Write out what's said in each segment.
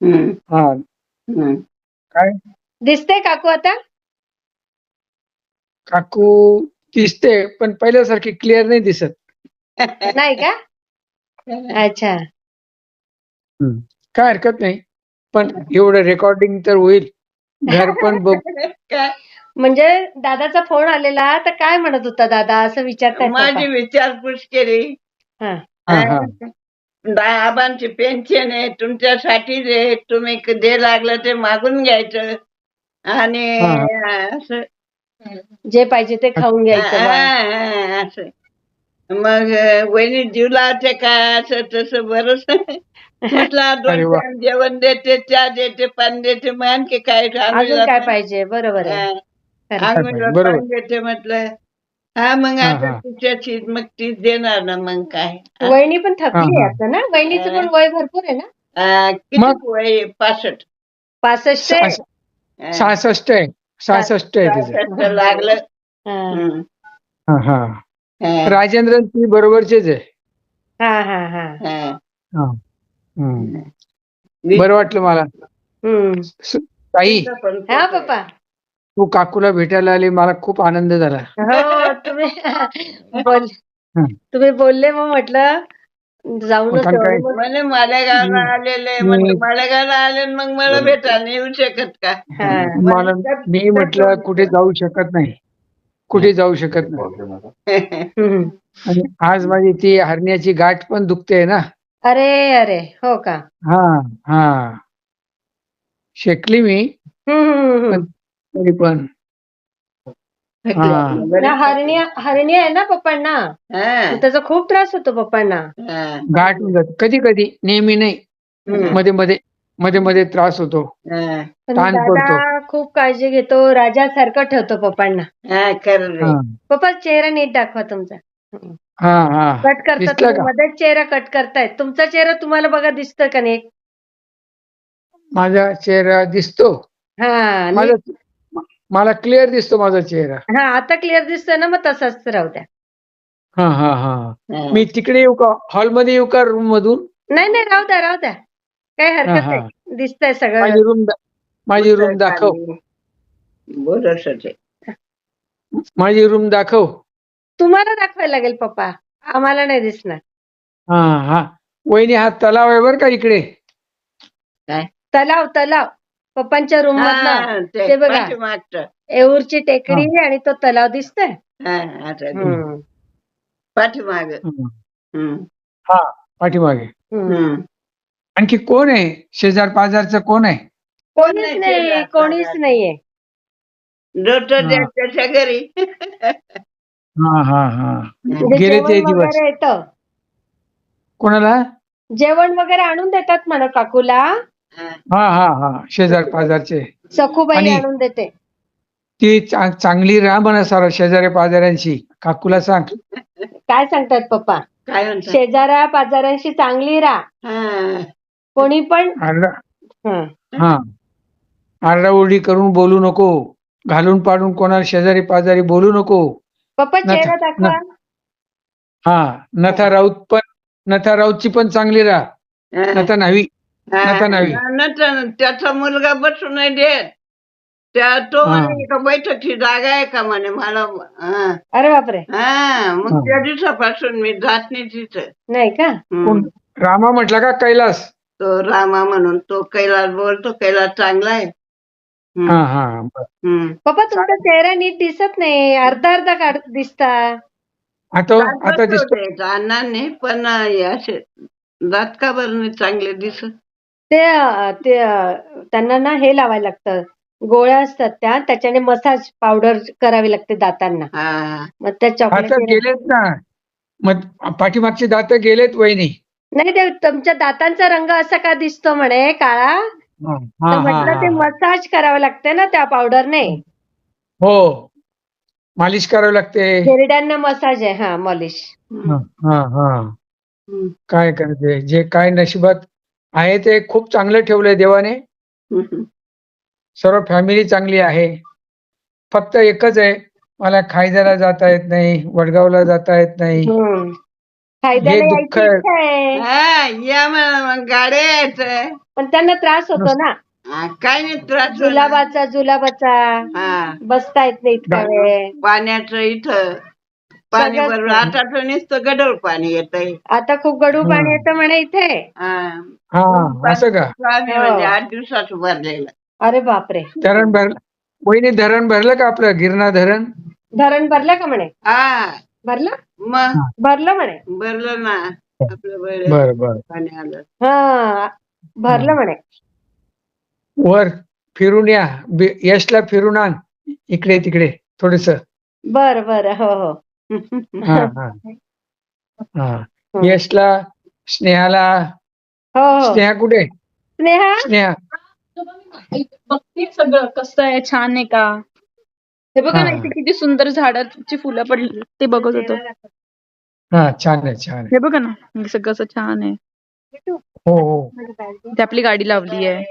हम्म, हा. हम्म. काय? दिसते काकू आता? काकू दिसते पण पहिल्यासारखी क्लिअर नाही दिसत. नाही का? अच्छा. काय हरकत नाही पण एवढं रेकॉर्डिंग तर होईल. घर पण बघ. काय? म्हणजे दादाचा फोन आलेला तर काय म्हणत होता दादा? असं विचारतायत माझी. विचारपूस केली. हा. हा हा. आबांची पेन्शन आहे तुमच्यासाठी जे तुम्ही क- जे लागलं ते मागून घ्यायचं. आणि असं. जे पाहिजे ते खाऊन घ्यायचं बा. हा, असं. मग अं, वहिनी जीव लावते काय असं तसं बरंच म्हटलं दोन अरे वा. टाइम जेवण देते चहा देते पाणी देते मग आणखी काय अजून काय पाहिजे? बरोबर आहे. खरं. आंघोळीला बरोबर. पाणी देते म्हटलं. हा मग हा, आता हा. मग तीच देणार ना मग काय. वहिनी पण थकली आहे हा. आता ना? वहिनीचं पण वय भरपूर आहे ना? किती मग? वय आहे? पासष्ट. पासष्ट आहे? सहासष्ट आहे. सहासष्ट आहे तिचं. पासष्ट लागलं. हा. हा हा. हा, राजेंद्रन ती बरोबरचेच आहे. हा हा हा. हा. हा. वीस- बरं वाटलं मला. स- ताई. पण हा पप्पा. तू काकूला भेटायला आली मला खूप आनंद झाला. हो तुम्ही बोल हं. तुम्ही बोलले मग म्हटलं जाऊनच काय- म्हणे मालेगावला. आलेले मी- म्हणजे मालेगावला आले आणि मग मला भेटायला नाही येऊ शकत का? हा. मला मी म्हटलं कुठे जाऊ शकत नाही. कुठे जाऊ शकत नाही. हम्म. आणि आज माझी ती हरण्याची गाठ पण दुखते ना. अरे अरे हो का? हा हा. शेकली मी. हम्म, हम्म, हम्म. तरी पण. हा. ना हरण्या हरण्या आहे ना पप्पांना? त्याचा खूप त्रास होतो पप्पांना. हा, गाठ होऊन जाते कधी कधी? नेहमी नाही. मध्ये मध्ये मध्ये मध्ये त्रास होतो. हा, पण ताण दादा खूप काळजी घेतो. राजासारखं ठेवतो पप्पांना. हा, पप्पा चेहरा नीट दाखवा तुमचा. हा हा. कट करता दिसलं तुम्ही. का? मध्येच चेहरा कट करतायत तुमचा चेहरा तुम्हाला बघा दिसतोय का नीट माझा चेहरा दिसतो. हा नीट. माझा मला क्लिअर दिसतो माझा चेहरा. हा आता क्लिअर दिसतोय ना मग तसाच राहू द्या. हा हा हा. मी तिकडे येऊ का? हॉलमध्ये येऊ का रूम मधून? नाही नाही राहू द्या राहू द्या. काही हरकत हा, हा. नाही. दिसतंय सगळं. माझी रूम माझी रूम दाखव. होते माझी रूम दाखव. तुम्हाला दाखवायला लागेल पप्पा. आम्हाला नाही दिसणार. हा हा. वहिनी हा तलाव आहे बर का इकडे? तलाव तलाव. पप्पांच्या रूम मधला हा, ते ते बघा. पाठीमागचं. येऊरची टेकडी आणि तो तलाव दिसतोय हा, आता ते हम्म. पाठीमाग हम्म. हम्म, पाठीमागे हम्म. हम्म. आणखी कोण आहे शेजार पाजारचं कोण आहे कोणीच नाही कोणीच. नाहीये डॉक्टर हा. त्याच्या घरी हा हा हा म्हणजे गेले ते जेवण दिवस वगैरे येतं कोणाला जेवण वगैरे आणून देतात म्हणा काकूला हा. हा हा. शेजार पाजारचे. सखूबाई आणि- आणून देते. ती चा- चांगली राहा म्हणा सारा शेजारी पाजाऱ्यांशी. काकूला सांग. काय सांगतात पप्पा? काय म्हणतात? शेजारा पाजारांशी चांगली राहा. हा. कोणी पण आरडा हं. हा. आरडाओरडी करून बोलू नको. घालून पाडून कोणाला शेजारी पाजारी बोलू नको. पप्पा चेहरा दाखवा. हा. नथा राऊत पण नथा राऊतची पण चांगली राहा. हा. नथा न्हावी. नका नाही. नंतर त्याचा मुलगा बसू नाही देत त्या तो हा. म्हणे का बैठकची जागा आहे का म्हणे मला हा. अरे बापरे हा मग. त्या दिवसापासून मी जात नाही तिथं नाही का हम्म. कोण रामा म्हटला का कैलास तो रामा म्हणून तो कैलास बोलतो कैलास चांगला आहे हम्म. हा हा बरं. हम्म. पप्पा तुमचा चेहरा नीट दिसत नाही अर्धा अर्धा काढ दिसता आता दात आता बसवते दिसतो अण्णांनी पण हे असे दात का बरं नाही चांगले दिसत ते ते त्यांना ना हे लावायला लागतं. गोळ्या असतात त्या त्याच्याने मसाज पावडर करावी लागते दातांना. हा. मग त्या आता चॉकलेट गेलेत ना. मग पाठीमागचे दात गेलेत वहिनी? नाही ते तुमच्या दातांचा रंग असा का दिसतो म्हणे काळा? हा, तर हा, म्हटलं ते हा. मसाज करावं लागते ना त्या पावडरने. हो. मालिश करावी लागते. हिरड्यांना मसाज आहे. हा मॉलिश. हा हा हा. काय करते? जे काय नशिबात आहे ते खूप चांगलं ठेवलंय देवाने. सर्व फॅमिली चांगली आहे. फक्त एकच आहे मला खायद्याला जाता येत नाही वडगावला जाता येत नाही. फायद्याला हे दुःख आहे. हा या गाड्या पण त्यांना त्रास होतो ना. हा, काय नाही त्रास होणार. जुलाबाचा जुलाबाचा. हा. बसता येत नाही इतका वेळ. पाण्याचं इथं. पाणी सगळंच भरून नाही. आता तर गडळ पाणी येतंय. आता खूप गडू हं. पाणी येतं म्हणे इथे. हा असं का? आम्ही हो. म्हणजे आठ भरलेलं. अरे बापरे. धरण भरलं वहिनी धरण भरलं का आपलं गिरणा धरण? धरण भरलं का म्हणे? हा. भरलं? मग? भरलं म्हणे? भरलं ना. आपलं भरलं बर बर. पाणी आलं. हा भरलं म्हणे. वर फिरून या. बी- यशला फिरून आण. इकडे तिकडे थोडस. बर बर. हो. हो हा. हा. हा. यशला स्नेहाला हो हो. स्नेहा कुठे? स्नेहा? स्नेहा. बघते सगळं कसं आहे छान आहे का? हे बघा ना हा. इथे किती सुंदर झाडाची फुलं पडली ते बघत होतो. हा छान आहे छान आहे. हे बघा ना हे सगळं असं छान आहे. हो हो. इथे आपली गाडी लावली आहे.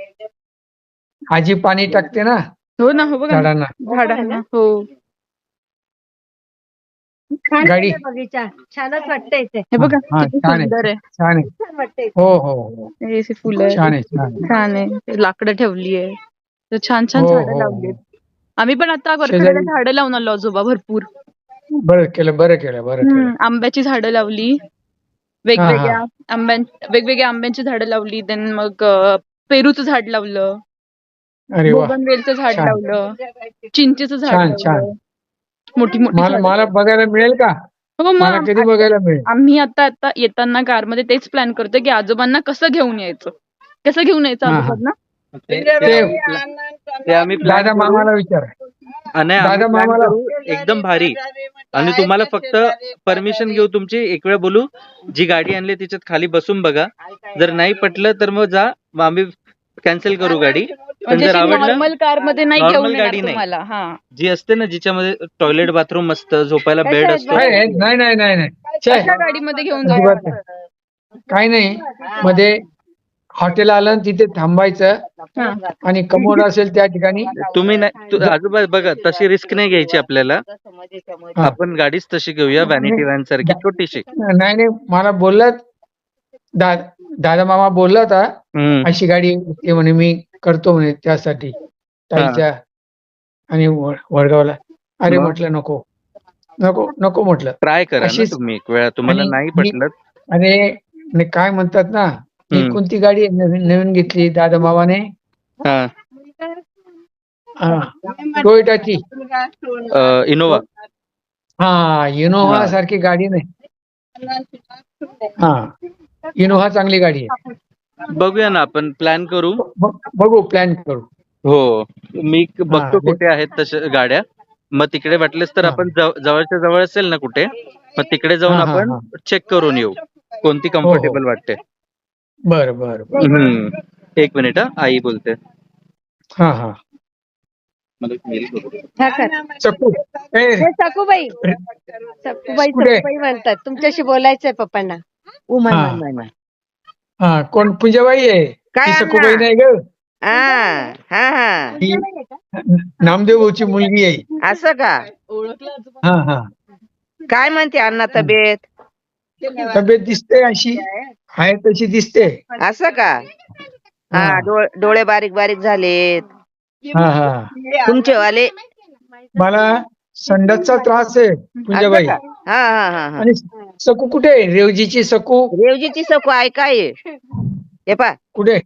आजी पाणी टाकते ना? हो ना हो बघा ना. झाडांना. झाडांना हो. छान गाडी. आहे बगीचा. छानच वाटतं इथे. हे बघा हा, किती छान आहे. सुंदर आहे. छान आहे. छान वाटतंय हो हो हो. हे अशी फुलं आहेत. छान आहे छान आहे. छान आहे. ते लाकडं ठेवली आहे. तर छान छान हो, झाडं हो, लावली हो. आम्ही पण आता वरखेड्याला शेजारी- झाडं लावून आलो आजोबा भरपूर. बरं केलं बरं केलं बरं केलं. हम्म, आंब्याची झाडं लावली. वेगवेगळ्या आंब्यां वेगवेगळ्या आंब्यांची झाडं लावली. देन मग अं, पेरूचं झाड लावलं. अरे वा. बोगनवेलचं झाड छान. लावलं. चिंचेचं झाड छान, लावलं. मोठी मोठी मला बघायला मिळेल का? हो मला मग कधी बघायला मिळेल? आम्ही आता आता येताना कारमध्ये तेच प्लॅन करतोय की आजोबांना कसं घेऊन यायचं? कसं घेऊन यायचं हा, हा. आजोबांना? ते आम्ही plan दादा करू. मामाला विचार. आणि आम्ही दादा plan मामाला- करू. एकदम भारी. आणि तुम्हाला फक्त परमिशन घेऊ तुमची. एक वेळ बोलू. जी गाडी आणली त्याच्यात खाली बसून बघा. जर नाही पटलं तर मग जा. मग आम्ही कॅन्सल करू गाडी. म्हणजे जर आवडलं नॉर्मल कारमध्ये नाही Normal घेऊन येणार गाडी नाही. तुम्हाला हा जी असते ना जिच्यामध्ये टॉयलेट बाथरूम मस्त झोपायला बेड असतो नाही नाही नाही नाही छे, अशा गाडीमध्ये घेऊन अजिबात जाऊ नाही. काही नाही मध्ये हॉटेल आलं आणि तिथे थांबायचं हा. आणि कमोड असेल त्या ठिकाणी तुम्ही नाही तु- आजोबा बघा तशी रिस्क नाही घ्यायची आपल्याला हा. आपण गाडीच तशी घेऊया व्हॅनिटी व्हॅन सारखी छोटीशी नाही नाही मला बोललात दा दादा मामा बोलला होता हम्म. अशी गाडी म्हणे मी करतो म्हणे त्यासाठी. ताईच्या आणि वडगावला. अरे? म्हटलं नको. नको नको म्हटलं. ट्राय करा तुम्ही एक वेळा. तुम्हाला नाही पटलं आणि आणि काय म्हणतात ना ही. कोणती गाडी आहे नवीन नवीन घेतली दादा मामाने टोयोटाची. इनोवा. हा इनोव्हा. सारखी गाडी नाही. हा. इनोव्हा चांगली गाडी आहे. बघूया ना आपण प्लॅन करू. ब- बघू प्लॅन करू. हो मी क- बघतो हा, कुठे आहेत तशा गाड्या. मग तिकडे वाटलेस तर हा. आपण जव- जवळच्या जवळ असेल ना कुठे मग तिकडे जाऊन हा, हा, आपण हा. चेक करून येऊ. कोणती कम्फर्टेबल वाटते. बर बर बर. हम्म. एक मिनिट हा. आई बोलते. हा हा. हा कर. चक्कू ए. हे सखूबाई सखूबाई कुठे? सखूबाई म्हणतात. तुमच्याशी बोलायचंय पप्पांना. हा. हा कोण पूजाबाई आहे? काय ती अण्णा? सखूबाई नाही ग. हा हा हा. नामदेव भाऊची मुलगी आहे. असं का? हा हा. काय म्हणते अण्णा तब्येत? तब्येत दिसते अशी. आहे तशी दिसते. असं का? हा हा. डोळ- डोळे बारीक बारीक झालेत. हा हा. तुमचे वाले मला संडासचा त्रास आहे पूजाबाई. का? हा हा हा हा. आणि सकू कुठे आहे? रेवजीची सकू? रेवजीची सकू ऐकाय हे पा कुठे?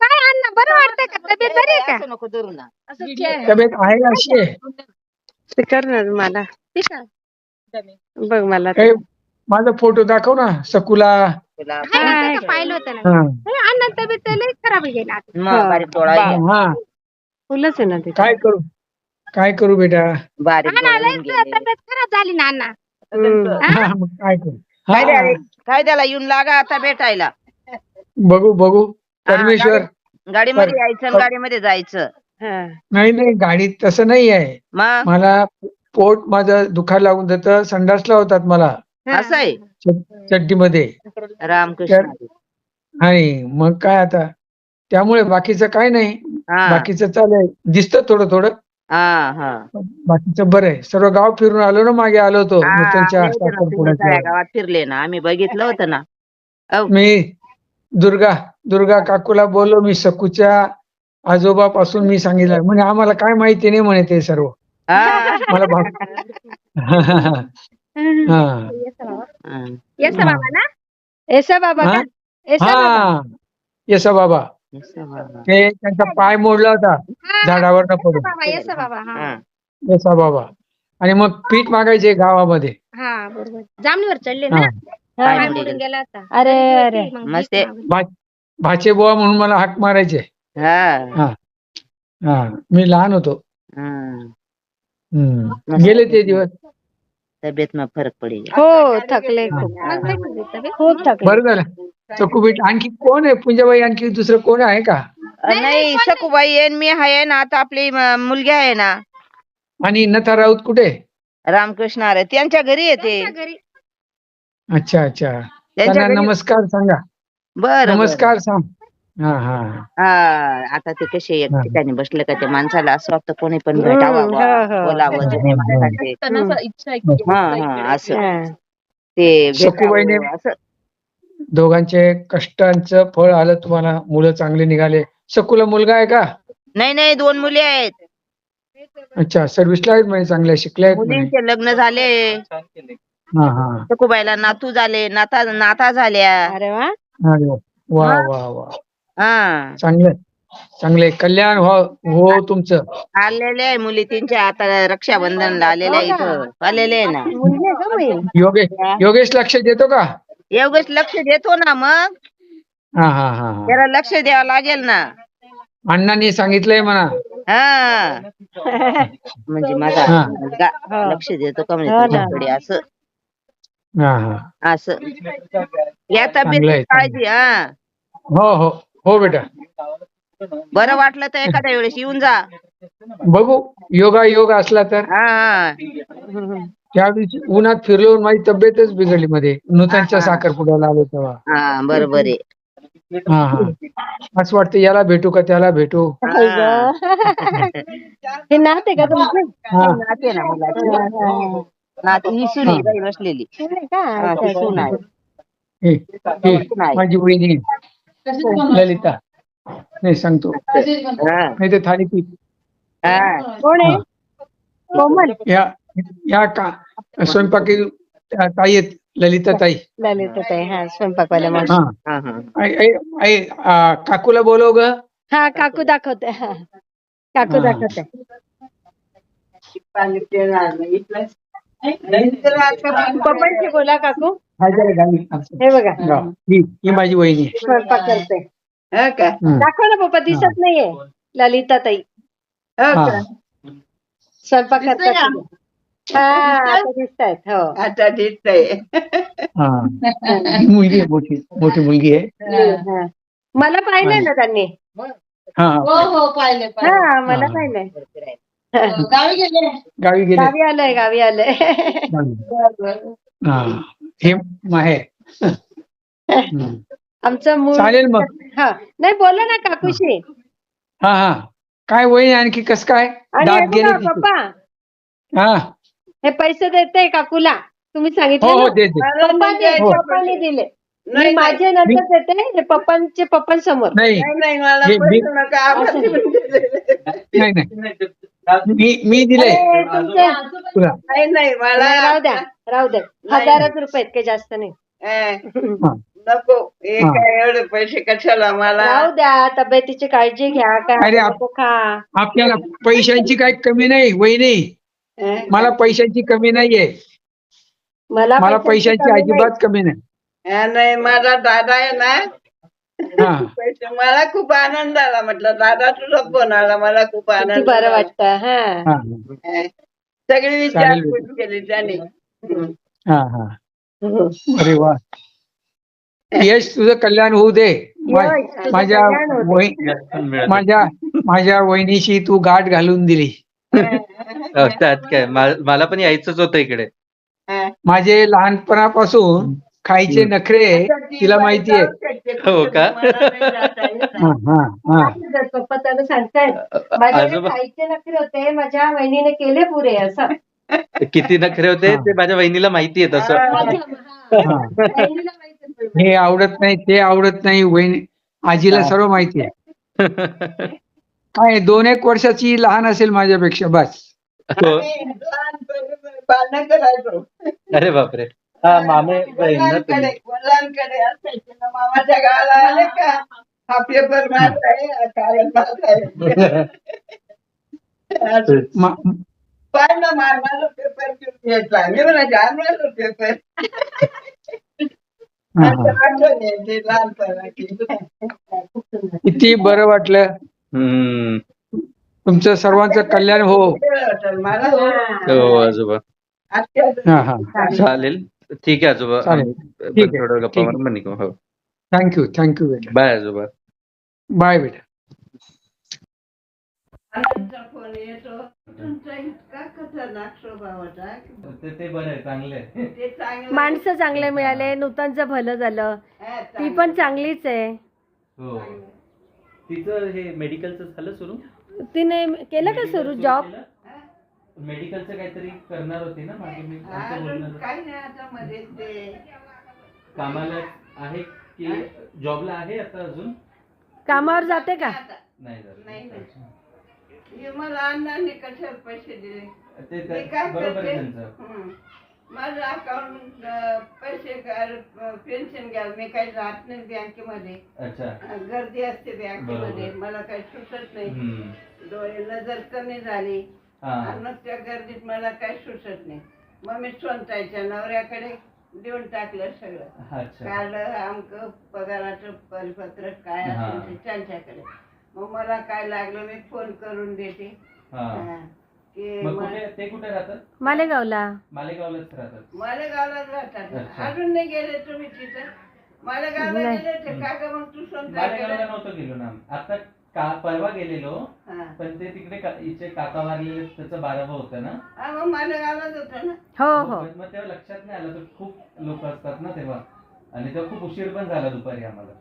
काय अण्णा बरं वाटतंय का? तब्येत बरी आहे का? नको धरू ना. तब्येत आहे. अशी? आहे ते कर ना मला. ठीक आहे. बघ मला माझा फोटो दाखव ना सकूला. पाहिलं होतं ना. हा. अण्णा तब्येत लई खराब गेला मग बारीक डोळा आहे. हा. फुलच आहे ना ते. काय करू? काय करू बेटा? बारीक डोळे होऊन गेले. तब्येत खराब झाली ना अण्णा. हा, मग काय करू? हा, त्याला येऊन लागा आता भेटायला. बघू बघू. परमेश्वर. गाडीमध्ये यायचं आणि गाडीमध्ये जायचं. नाही नाही गाडीत तसं नाही आहे. मग? मला पोट माझं दुखायला लागून जातं संडासला होतात मला. असं आहे? चड्डीमध्ये. रामकृष्ण आणि मग काय आता? त्यामुळे बाकीचं काय नाही. हा. बाकीचं चालेल. दिसतं थोडं थोडं. हा हा. बाकीचं बरं आहे. सर्व गाव फिरून आलो ना मागे आलो होतो. हा, नूतनच्या आम्ही होतो ना, तुम्ही साखरपुड्याच्या सगळ्या गावात फिरले ना. आम्ही बघितलं होतं ना. मी दुर्गा दुर्गा काकूला बोललो मी सकूच्या आजोबापासून मी सांगितलं. म्हणे आम्हाला काय माहिती नाही म्हणे ते सर्व. हा. मला भा- हा. हा. एसा बाबा का हा? एसा बाबा हा. येसा बाबा. ते त्यांचा पाय मोडला होता झाडावर पडून. बाबा हा. हा. येसा बाबा. आणि मग पीठ मागायचे गावामध्ये. हा बरोबर. जामणीवर चढले हा. ना पाय पाय मोडले. मोडून गेला होता. अरे अरे. मस्त आहे. भाचे बुवा म्हणून मला हाक मारायचे. हा. हा. मी लहान होतो. हा. हम्म. गेले ते दिवस. तब्येत में फरक पडेल. हो थकले खूप. मागून मग काय झाली तब्येत? खूप थकले. बरं झालं. चकूबीट आणखी कोण आहे? पूजाबाई आणखी दुसरं कोण आहे का? नाही सकुबाई आहे न मी आहे ना आता आपली म- मुलगी आहे ना. आणि नथा राऊत कुठे? रामकृष्ण अरे त्यांच्या घरी येते त्यांच्या घरी. अच्छा अच्छा. त्यांना नमस्कार सांगा. बर नमस्कार सांग. हा हा. हा आता ते कसे एक हा. ठिकाणी बसले का ते माणसाला असं वाटतं कोणी पण भेटावं बुवा, हो, हो. बोलावं जुने माणसांचे. त्यांना असं इच्छा आहे की हा हा. असं. ते भेटावं, असं. दोघांचे कष्टांचं फळ आलं तुम्हाला? मुलं चांगले निघाले. सकूला मुलगा आहे का? नाही नाही दोन मुली आहेत. अच्छा सर्व्हिसला आहेत म्हणे चांगल्या शिकल्या आहेत म्हणे. मुलींचे लग्न झाले. हा हा. सकुबाईला नातू झाले नाता नाता झाल्या. अरे वा. अरे वा वा वा वा. हा. चांगलं चांगले कल्याण हो हो तुमचं. आलेले आहे मुली तीनच्या आता रक्षाबंधनला आलेल्या आहे इथं. आलेले आहे ना? योगेश योगेश लक्ष देतो का? एवढंच लक्ष देतो ना मग. हा हा हा हा. त्याला लक्ष द्यावं लागेल ना. अण्णांनी सांगितलंय म्हणा. हा. म्हणजे माझा हा. मुलगा. लक्ष देतो का म्हणजे हो ना. तुझ्याकडे असं. हा हा. असं. या तब्येत काळजी हा. हो हो. हो बेटा. बरं वाटलं तर एखाद्या वेळेस येऊन जा. बघू. योगा योग असला तर. हा हा. दिवशी उन्हात फिरलो आणि माझी तब्येतच बिघडली मध्ये. नूतनच्या. साखरपुड्याला आलो तेव्हा. हा बरोबर आहे. हा हा. असं वाटतं याला भेटू का त्याला भेटू? गं. हे नाते का तुमचे? हा. नाते ना मुलाची. नाते ही सुनी हा. बाई बसलेली. सून आहे का? हा, अच्छा, ती सून आहे. हे हे माझी वहिनी. ललिता. नाही सांगतो. हा. नाही तर थालीपीठ हा. कोण आहे? कोमल. या या का स्वयंपाकी ताई आहेत ललिता ताई ललित ताई हा स्वयंपाकवाल्या मावशी. हा. हा, हा. आई आई आई आ, काकूला बोलव ग. हा काकू दाखवते हा. काकू हा. दाखवते. पप्पांशी बोला काकू. हे बघा. ही ही माझी वहिनी आहे. स्वयंपाक करते. हो का? हम्म. दाखव ना पप्पा दिसत नाहीये. ललिता ताई हो हा. का स्वयंपाक करतात? हा आता दिसतायत हो. आता दिसतंय. हा. ही. मुलगी आहे मोठी मोठी मुलगी आहे. हा. मला पाहिलंय ना त्यांनी. हा. हो हो पाहिले हा मला हा. पाहिलंय गावी गेले. गावी गेले. गावी आलंय गावी आलंय. हा. हे माहेर हम्म. आमचं मूळ चालेल मग. हा. नाही बोला ना काकूशी. हा हा. काय वय आणखी कस काय? आणि हे दात गेले बघा, तिचे. पप्पा. हा. हे पैसे देते काकूला. तुम्ही सांगितले हो हो ना? दे दे. पप्पाने हो. पप्पाने दिले. मी नाही, माझे नंतर देते हे पप्पांचे पप्पांसमोर नाही. नाही नाही मला मी- पैसे नका आपण नाही. नाही मी मी दिले. अरे, तुमचे तुला. नाही नाही मला नाही, राहू द्या राहू द्या. नाही. हजारच रुपये काही जास्त नाही. हा. नको. हे हा. काय एवढे पैसे कशाला मला राहू द्या तब्येतीची काळजी घ्या अरे, काय आप- नको खा. आपल्याला पैशांची काही कमी नाही वहिनी अं, मला पैशांची कमी नाहीये. मला मला पैशांची. अजिबात कमी नाही. नाही माझा दादा आहे ना. पैसे मला खूप आनंद आला म्हटलं दादा तुझा फोन आला मला खूप किती आनंद बरं. वाटतं हा. हा. सगळी. विचारपूस केली त्याने. हं. हा. हा अरे वा. यश तुझं कल्याण होऊ दे. मा- यश, तुझं माझ्या कल्याण होऊ दे. वही- माझ्या माझ्या वहिनीशी तू गाठ घालून दिली. त्यात काय मा- मला पण यायचंच होतं इकडे. माझे लहानपणापासून खायचे नखरे तिला माहितीये हो का? हा हा हा पप्पा त्याला सांगतायत माझ्याकडे आजोबा खायचे नखरे होते माझ्या वहिनीने केले पुरे असं किती नखरे होते हा. ते माझ्या वहिनीला माहिती आहे तसं माझ्या- हा. हा वहिनीला माहिती हे आवडत नाही ते आवडत नाही वहिनी आजीला हा. सर्व माहिती आहे काय दोन एक वर्षाची लहान असेल माझ्यापेक्षा बस. हो. करायचो अरे बापरे. हा मामे बहीण ना मुलांकडे तुम्ही मुलांकडे असायचे ना मामाच्या गावाला आले का? हा पेपर माझा आहे हा कागद माझा आहे. असं. मा- पाय ना मार माझा पेपर घेऊन यायचा मी म्हणायचे आण माझा पेपर हा, असं. आठवण यायची लहानपणाची. किती बरं वाटलं. हम्म. तुमचं सर्वांचं कल्याण हो. हो आजोबा. हा हा. चालेल. ठीक आहे आजोबा. चालेल. आम्ही ठीक आहे, थोडं गप्पा ठीक मारून पण निघू. हो. थँक्यू थँक्यू बेटा बाय आजोबा. बाय बेटा. आनंदचा फोन येतो तुमचा इतका खतरनाक स्वभाव होता ते ते बरं आहे चांगलं आहे ते चांगलं माणसं चांगले मिळाले नूतनचं भलं झालं. हा, ती चांगलं. पण चांगलीच आहे. हो. तिचं हे मेडिकलचं झालं सुरू? तिने केलं का सुरू जॉब मेडिकलचं काहीतरी करणार होती ना मागे मी बोलणं झालं. काही नाही आता मध्ये ते. कामाला आहे की जॉबला आहे आता अजून? कामावर जाते का? आता. नाही झालं. नाही. हे मला अण्णांनी पैसे दिले. ते काय बरोबर आहे त्यांचं. हं. माझं अकाउंट पैसे पेन्शन घ्या मी काही जात नाही बँकेमध्ये. अच्छा. गर्दी असते बँकेमध्ये. मला काही सुचत नाही. डोळे नजर कमी झाली. हा. मग त्या गर्दीत मला काही सुचत नाही. मग मी सोनताईच्या नवऱ्याकडे देऊन टाकलं सगळं. काढलं आमक पगाराचं परिपत्र काय. असेल ते त्यांच्याकडे. मग मला काय लागलं मी फोन करून देते. की मग म- कुठे ते कुठे राहतात? मालेगावला. मालेगावलाच राहतात. मालेगावलाच राहतात. अच्छा. अजून नाही गेले तुम्ही तिथं. मालेगावला नाही. गेले ते मग तू मालेगावला सोनताईकडे नव्हतं गेलो ना. आता का परवा गेलेलो हा. पण ते तिकडे का- इथे काका वारलेले त्याचं बारावं होतं ना. हा, मग मालेगावलाच होतं ना? हो हो. मग मग तेव्हा लक्षात नाही आलं तर खूप लोक असतात ना तेव्हा. आणि तेव्हा खूप उशीर पण झाला दुपारी आम्हाला.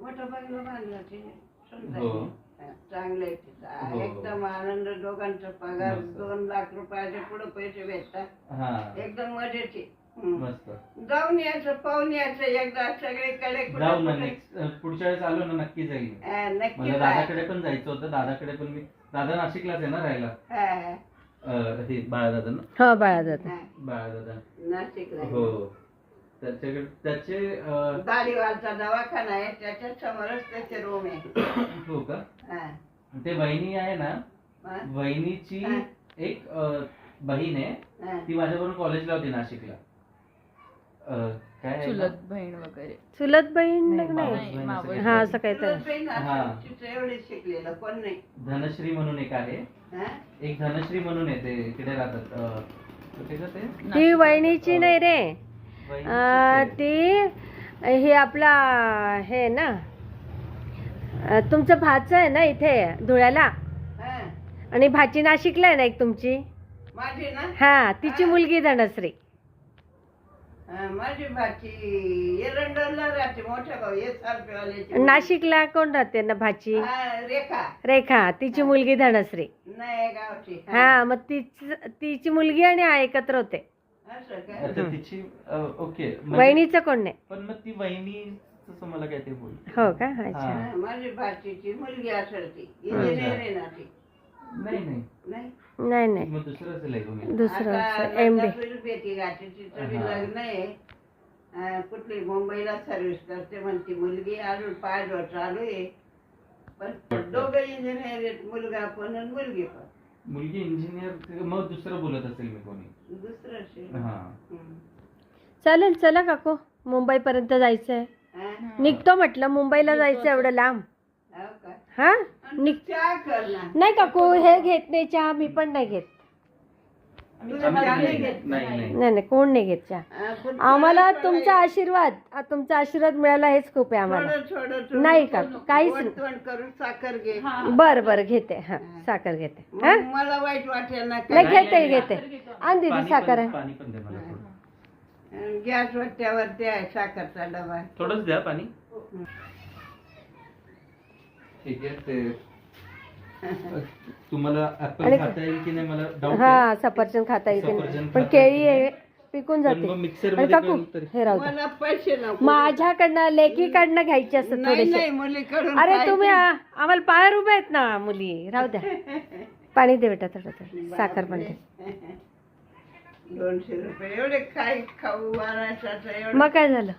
मोठं बंगलं बांधलं ते. हो. चांगलं आहे तिथं हो, हो. एकदम आनंद दोघांचा पगार मस्त. दोन लाख रुपयाचे पुढे पैसे भेटतात. हा. एकदम मजेचे. हम्म. मस्त. जाऊन यायचं पाहून यायचं एकदा सगळीकडे कुठं जाऊ ना कुठं. नेक्स्ट पुढच्या वेळेस आलो ना नक्की जाईल हा, नक्की मला जाय. दादाकडे पण जायचं होतं. दादाकडे पण मी दादा नाशिकलाच आहे ना राहायला? हा, हा, अं, हे बाळादादा ना? हो बाळा जाते. बाळादादा. नाशिकला हो. त्याच्याकडे त्याचे दाढीवालचा दवाखाना आहे त्याच्या समोरच त्याचे रूम आहे हो का हा. ते वहिनी आहे ना हा, वहिनीची हा. एक अं, बहीण आहे हा. ती माझ्याबरोबर कॉलेजला होती नाशिकला अं, काय आहे चुलत? बहीण वगैरे चुलत बहीण नाही, नाही मावस बहीण मावस. असेल. हा असं काहीतरी तुला बहीण असेल, हा. तिचं एवढे शिकलेलं कोण नाही धनश्री म्हणून एक आहे हा? एक धनश्री म्हणून आहे ते इकडे राहतात अं, कुठे का ते ती वहिनीची नाही रे अं. ती हे आपला हे ना अं, तुमचं भाचं आहे ना इथे धुळ्याला? हा. आणि भाची नाशिकला आहे ना एक तुमची? माझी ना? हा तिची मुलगी धनश्री. हा, माझी भाची एरंडला राहते मोठ्या भाऊ एस आर पी वाल्याची नाशिकला कोण राहते ना भाची? रेखा. रेखा तिची मुलगी धनश्री. नाही गावची. हा मग तिच तिची मुलगी आणि हा एकत्र होते. अच्छा तिची ओके. वहिनीचं कोण नाही? पण मग ती वहिनी तसं मला काय ते बोल. हो का? अच्छा. माझी भाचीची मुलगी असेल ती इंजिनियर आहे ना ती. नाही नाही. नाही? नाही मग दुसरं एम बी लग्नात भेटी गाठी तिचं बी हा. लग्न आहे. कुठली मुंबईला सर्व्हिस करते म्हणती मुलगी अजून पायजवळ चालू आहे. पण दोघं इंजिनियर आहेत मुलगा पण आणि मुलगी पण. मुलगी इंजिनियर मग दुसरं बोलत असेल मी कोणी. दुसरं असेल हा. हम्म. चालेल चला काकू. मुंबईपर्यंत जायचंय. हा? निघतो म्हटलं मुंबईला जायचं एवढं लांब. हो का? हा? आणि निघ चहा नाही काकू हे घेत नाही चहा मी पण नाही घेत. नाही नाही कोण नाही घेत चहा? आम्हाला तुमचा आशीर्वाद तुमचा आशीर्वाद मिळाला हेच खूप आहे आम्हाला. नाही का? काहीच साखर घे. बर बर घेते. हा साखर घेते. हा? मला वाईट वाटेल नाही घेते घेते. आण दिदी साखर. थोडं. गॅस वट्ट्यावरती आहे साखरचा डबा. थोडंच द्या पाणी. ठीक आहे ते तुम्हाला ऍपल आणि- खाता येईल की नाही मला डाऊट हा सफरचंद खाता येते सफरचंद पण खाता केळी येते. आहे पिकून पण जाते. मग मिक्सर अरे मध्ये काकू करून तरी हे राहू द्या. मला पैसे नको. माझ्याकडनं लेकीकडनं घ्यायचे असतात नाही थोडेसे. नाही मुलीकडून अरे तुम्ही आ- आम्हाला पायावर उभे आहेत ना मुली. राहू द्या. पाणी दे बेटा थोडं थोडं. साखर पण दे. दोनशे रुपये. एवढे काय खाऊ महाराष्ट्राचं एवढं. मग काय झालं?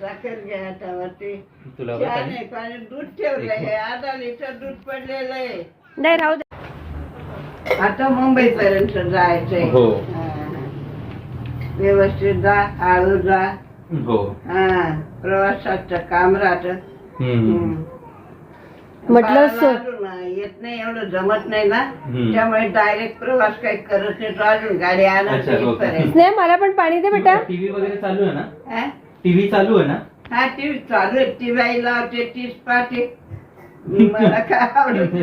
साखर घ्या आता वरती. तुला चहा बरं नाही पाणी दूध ठेवलंय. आधा लिटर दूध पडलेलं आहे. नाही राहू दे. आता मुंबई पर्यंत जायचंय. हो. हा. व्यवस्थित जा हळू जा. हो. हा. प्रवासाचं काम राहत. हम्म. म्हटलं सो- येत नाही एवढं जमत नाही ना. हम्म. त्यामुळे डायरेक्ट प्रवास काही करत नाही. तो अजून गाडी आणत अच्छा, हो का? इथपर्यंत. स्नेह मला पण पाणी दे बेटा. टीव्ही वगैरे चालू आहे ना? हा? टीव्ही चालू आहे ना? हा टीव्ही चालू आहे. टीव्ही लावते मला काय आवडत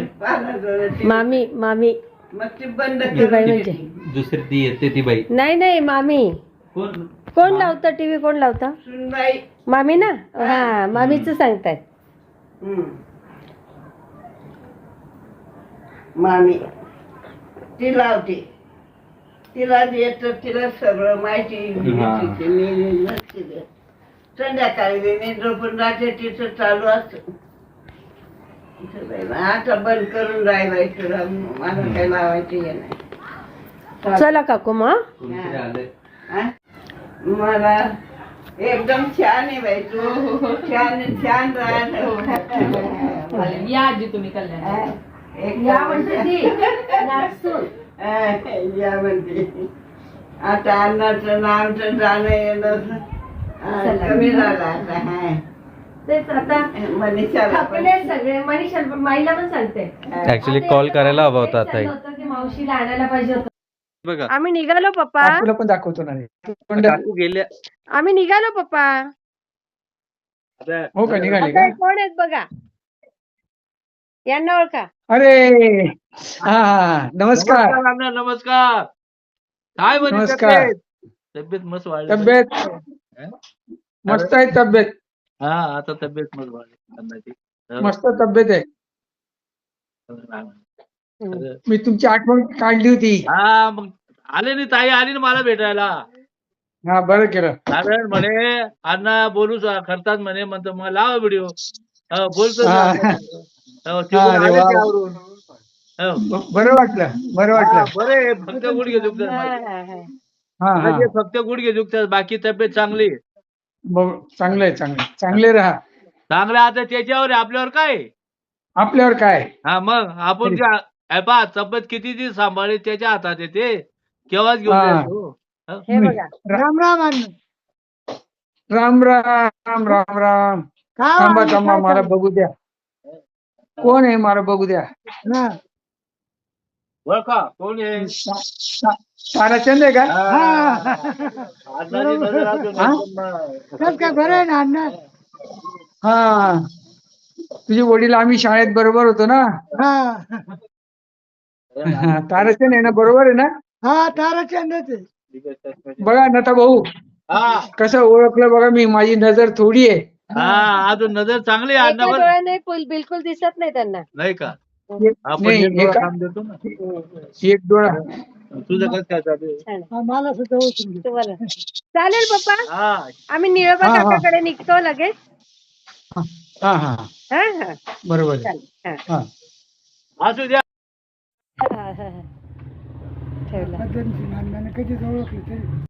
जरा TV. मामी मामी. मग ती बंद ती बाई म्हणजे. दुसरी ती येते ती बाई. नाही नाही मामी. कोण? कोण लावतं? टीव्ही कोण लावतं? सुनबाई. मामी ना? हा मामीच सांगतायत. हम्म. मामी ती लावते. तिला येत तिला सगळं माहिती. हा. मी लक्ष देत. संध्याकाळी मी झोपून राहते तिचं चालू असत. आता बंद करून राहायचं मला काही लावायचं हे नाही. चला. काकू हा? मला एकदम छान आहे बाई तू. छान छान राहत. या आजी तुम्ही कल्याण या म्हणते या म्हणते. आता अन्नाचं नामचं जाणं येणं हा, कमी झालं आता हा. तेच आता मनीषाला पण. थकले सगळे मनीषा माईला पण सांगते ऍक्च्युली कॉल करायला हवा होता आता चाललं होतं की मावशीला आणायला पाहिजे होतं. बघा. आम्ही निघालो पप्पा. काकूला पण दाखवतो ना रे. पंढर- काकू गेल्या. आम्ही निघालो पप्पा. हो का? निघाले आता का? हे कोण आहेत बघा? यांना ओळखा. अरे! हा हा नमस्कार. अण्णा नमस्कार. काय नमस्कार. तब्येत तब्येत मस्त वाढली. तब्येत? मस्त आहे तब्येत. हा आता तब्येत मस्त वाढली अण्णाची मस्त तब्येत आहे. मी तुमची आठवण काढली होती. हा मग आले नाही ताई आली ना मला भेटायला. हा बरं केलं. कारण म्हणे अण्णा बोलू सा- करतात म्हणे म्हणतो मग लावा व्हिडिओ बोलतो हा. हो. हो. बरं वाटलं बरं हा, वाटलं. बरं फक्त गुडघे दुखतात हा हा. माझे फक्त गुडघे दुखतात बाकी तब्येत चांगली आहे. ब- चांगलं आहे चांगलं आहे. चांगले राहा. चांगलं आता त्याच्यावर आहे, आपल्यावर काय आहे? आपल्यावर काय हा मग आपण हे पहा तब्येत किती दिवस सांभाळली त्याच्या हातात येते केव्हाच घेऊन हा. जायचो. हे. बघा राम राम राम राम राम राम. थांबा थांबा मला बघू द्या. कोण आहे मला बघू द्या. ओळखा कोण आहे? ताराचंद आहे का? हा. अण्णाची नजर अजून हा? एकदम, अं, हा. तुझे वडील आम्ही शाळेत बरोबर होतो ना? हा, ताराचंद आहे ना बरोबर आहे ना? बघा नता भाऊ हा. कसं ओळखलं बघा मी माझी नजर थोडी आहे. हा अजून नजर चांगली आहे एका अण्णावर डोळ्याने फुल- बिलकुल दिसत नाही त्यांना. नाही का? एक- आपण नाही एक डोळा एका- काम देतो ना. एक डोळा तुझं कसं काय चालू आहे? छान. तुम्हाला चालेल पप्पा हा आम्ही निळोबा हा, हा. काकाकडे निघतो लगेच हा हा हा हा बरोबर आहे. चालेल हा. हा असू द्या हा, हा, हा. ठेवला